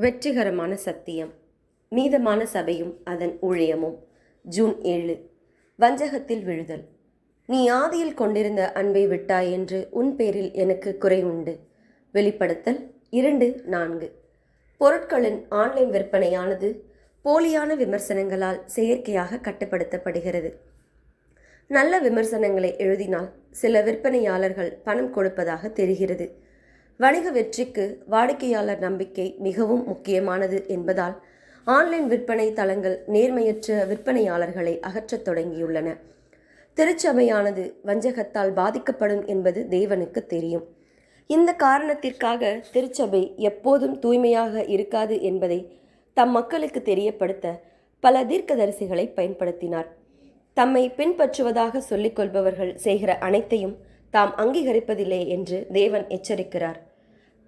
வெற்றிகரமான சத்தியம். மீதமான சபையும் அதன் ஊழியமும். ஜூன் ஏழு. வஞ்சகத்தில் விழுதல். நீ ஆதியில் கொண்டிருந்த அன்பை விட்டாய் என்று உன் பேரில் எனக்கு குறை உண்டு. வெளிப்படுத்தல் இரண்டு நான்கு. பொருட்களின் ஆன்லைன் விற்பனையானது போலியான விமர்சனங்களால் செயற்கையாக கட்டுப்படுத்தப்படுகிறது. நல்ல விமர்சனங்களை எழுதினால் சில விற்பனையாளர்கள் பணம் கொடுப்பதாக தெரிகிறது. வணிக வெற்றிக்கு வாடிக்கையாளர் நம்பிக்கை மிகவும் முக்கியமானது என்பதால் ஆன்லைன் விற்பனை தளங்கள் நேர்மையற்ற விற்பனையாளர்களை அகற்றத் தொடங்கியுள்ளன. திருச்சபையானது வஞ்சகத்தால் பாதிக்கப்படும் என்பது தேவனுக்கு தெரியும். இந்த காரணத்திற்காக திருச்சபை எப்போதும் தூய்மையாக இருக்காது என்பதை தம் மக்களுக்கு தெரியப்படுத்த பல தீர்க்கதரிசிகளை பயன்படுத்தினார். தம்மை பின்பற்றுவதாக சொல்லிக்கொள்பவர்கள் செய்கிற அனைத்தையும் தாம் அங்கீகரிப்பதில்லை என்று தேவன் எச்சரிக்கிறார்.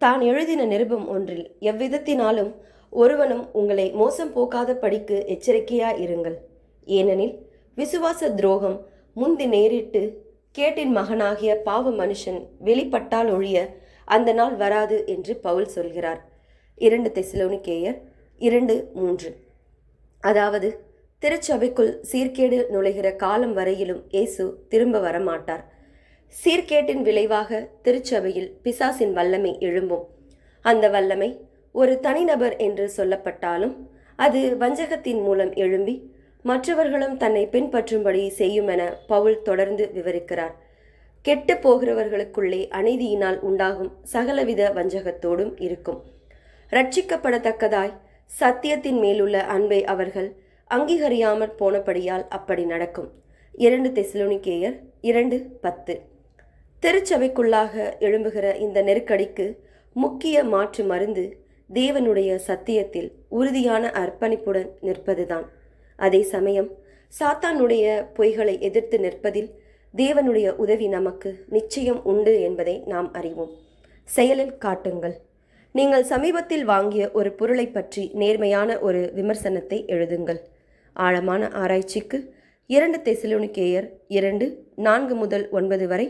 தான் எழுதின நிருபம் ஒன்றில் எவ்விதத்தினாலும் ஒருவனும் உங்களை மோசம் போக்காத படிக்கு எச்சரிக்கையா இருங்கள். ஏனெனில் விசுவாச துரோகம் முந்தி நேரிட்டு கேட்டின் மகனாகிய பாவ மனுஷன் வெளிப்பட்டால் ஒழிய அந்த நாள் வராது என்று பவுல் சொல்கிறார். இரண்டு தெசிலோனிக்கேயர் இரண்டு மூன்று. அதாவது திருச்சபைக்குள் சீர்கேடு நுழைகிற காலம் வரையிலும் இயேசு திரும்ப வரமாட்டார். சீர்கேட்டின் விளைவாக திருச்சபையில் பிசாசின் வல்லமை எழும்பும். அந்த வல்லமை ஒரு தனிநபர் என்று சொல்லப்பட்டாலும் அது வஞ்சகத்தின் மூலம் எழும்பி மற்றவர்களும் தன்னை பின்பற்றும்படி செய்யும் என பவுல் தொடர்ந்து விவரிக்கிறார். கெட்டு போகிறவர்களுக்குள்ளே அநீதியினால் உண்டாகும் சகலவித வஞ்சகத்தோடும் இருக்கும். ரட்சிக்கப்படத்தக்கதாய் சத்தியத்தின் மேலுள்ள அன்பை அவர்கள் அங்கீகரியாமற் போனபடியால் அப்படி நடக்கும். இரண்டு தெசிலோனிக்கேயர் இரண்டு பத்து. திருச்சபைக்குள்ளாக எழும்புகிற இந்த நெருக்கடிக்கு முக்கிய மாற்று மருந்து தேவனுடைய சத்தியத்தில் உறுதியான அர்ப்பணிப்புடன் நிற்பதுதான். அதே சமயம் சாத்தானுடைய பொய்களை எதிர்த்து நிற்பதில் தேவனுடைய உதவி நமக்கு நிச்சயம் உண்டு என்பதை நாம் அறிவோம். செயலில் காட்டுங்கள். நீங்கள் சமீபத்தில் வாங்கிய ஒரு பொருளை பற்றி நேர்மையான ஒரு விமர்சனத்தை எழுதுங்கள். ஆழமான ஆராய்ச்சிக்கு இரண்டு தெசிலுனிகேயர் இரண்டு நான்கு முதல் ஒன்பது வரை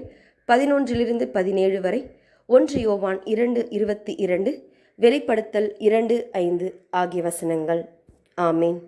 பதினொன்றிலிருந்து பதினேழு வரை. ஒன்று யோவான் இரண்டு இருபத்தி இரண்டு. வெளிப்படுத்தல் இரண்டு ஐந்து ஆகிய வசனங்கள். ஆமேன்.